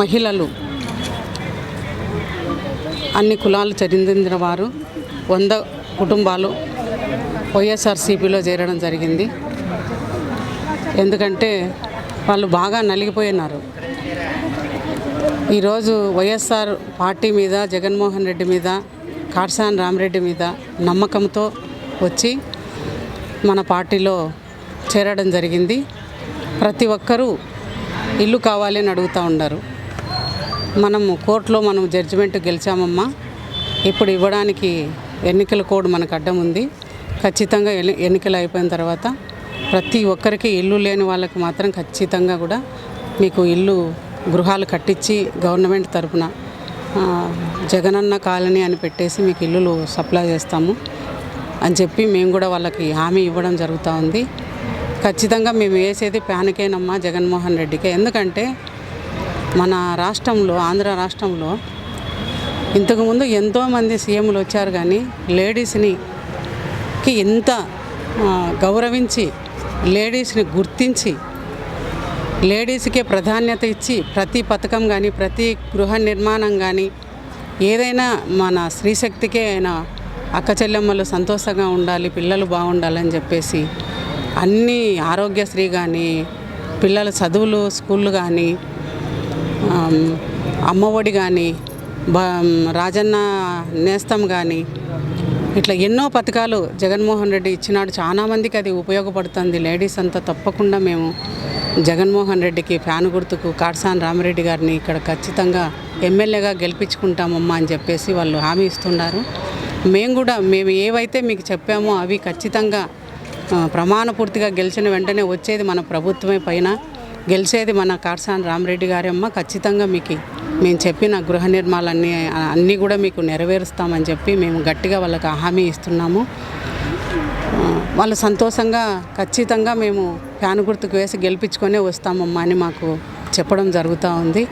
మహిళలు అన్ని కులాలు చెందిన వారు వంద కుటుంబాలు వైఎస్ఆర్సీపీలో చేరడం జరిగింది. ఎందుకంటే వాళ్ళు బాగా నలిగిపోయినారు. ఈరోజు వైఎస్ఆర్ పార్టీ మీద జగన్మోహన్ రెడ్డి మీద కాట్సాన్ రామరెడ్డి మీద నమ్మకంతో వచ్చి మన పార్టీలో చేరడం జరిగింది. ప్రతి ఒక్కరూ ఇల్లు కావాలి అని అడుగుతూ ఉన్నారు. మనము కోర్టులో మనం జడ్జిమెంట్ గెలిచామమ్మా. ఇప్పుడు ఇవ్వడానికి ఎన్నికల కోడ్ మనకు అడ్డం ఉంది. ఖచ్చితంగా ఎన్ని- ఎన్నికలు అయిపోయిన తర్వాత ప్రతి ఒక్కరికి ఇల్లు లేని వాళ్ళకి మాత్రం ఖచ్చితంగా కూడా మీకు ఇల్లు గృహాలు కట్టించి గవర్నమెంట్ తరపున జగనన్న కాలనీ అని పెట్టేసి మీకు ఇల్లులు సప్లై చేస్తాము. అని చెప్పి మేము కూడా వాళ్ళకి హామీ ఇవ్వడం జరుగుతూ ఉంది. ఖచ్చితంగా మేము వేసేది ప్యానికేనమ్మా జగన్మోహన్ రెడ్డికి. ఎందుకంటే మన రాష్ట్రంలో ఆంధ్ర రాష్ట్రంలో ఇంతకుముందు ఎంతోమంది సీఎంలు వచ్చారు కానీ లేడీస్ని కి ఎంత గౌరవించి లేడీస్ని గుర్తించి లేడీస్కే ప్రాధాన్యత ఇచ్చి ప్రతి పథకం కానీ ప్రతి గృహ నిర్మాణం కానీ ఏదైనా మన స్త్రీశక్తికే అయినా అక్క చెల్లెమ్మలు సంతోషంగా ఉండాలి పిల్లలు బాగుండాలని చెప్పేసి అన్ని ఆరోగ్యశ్రీ కానీ పిల్లల చదువులు స్కూళ్ళు కానీ అమ్మఒడి కానీ బ రాజన్న నేస్తం కానీ ఇట్లా ఎన్నో పథకాలు జగన్మోహన్ రెడ్డి ఇచ్చినాడు. చాలామందికి అది ఉపయోగపడుతుంది. లేడీస్ అంతా తప్పకుండా మేము జగన్మోహన్ రెడ్డికి ఫ్యాన్ గుర్తుకు కాట్సాన్ రామిరెడ్డి గారిని ఇక్కడ ఖచ్చితంగా ఎమ్మెల్యేగా గెలిపించుకుంటామమ్మా అని చెప్పేసి వాళ్ళు హామీ ఇస్తున్నారు. మేము కూడా మేము ఏవైతే మీకు చెప్పామో అవి ఖచ్చితంగా ప్రమాణపూర్తిగా గెలిచిన వెంటనే వచ్చేది మన ప్రభుత్వమే పైన. గెలిచేది మన కాట్సాన్ రామరెడ్డి గారి అమ్మ. ఖచ్చితంగా మీకు మేము చెప్పిన గృహ నిర్మాణాలన్నీ అన్నీ కూడా మీకు నెరవేరుస్తామని చెప్పి మేము గట్టిగా వాళ్ళకి హామీ ఇస్తున్నాము. వాళ్ళు సంతోషంగా ఖచ్చితంగా మేము ఫ్యాన్ గుర్తుకు వేసి గెలిపించుకొనే వస్తామమ్మా అని మాకు చెప్పడం జరుగుతూ ఉంది.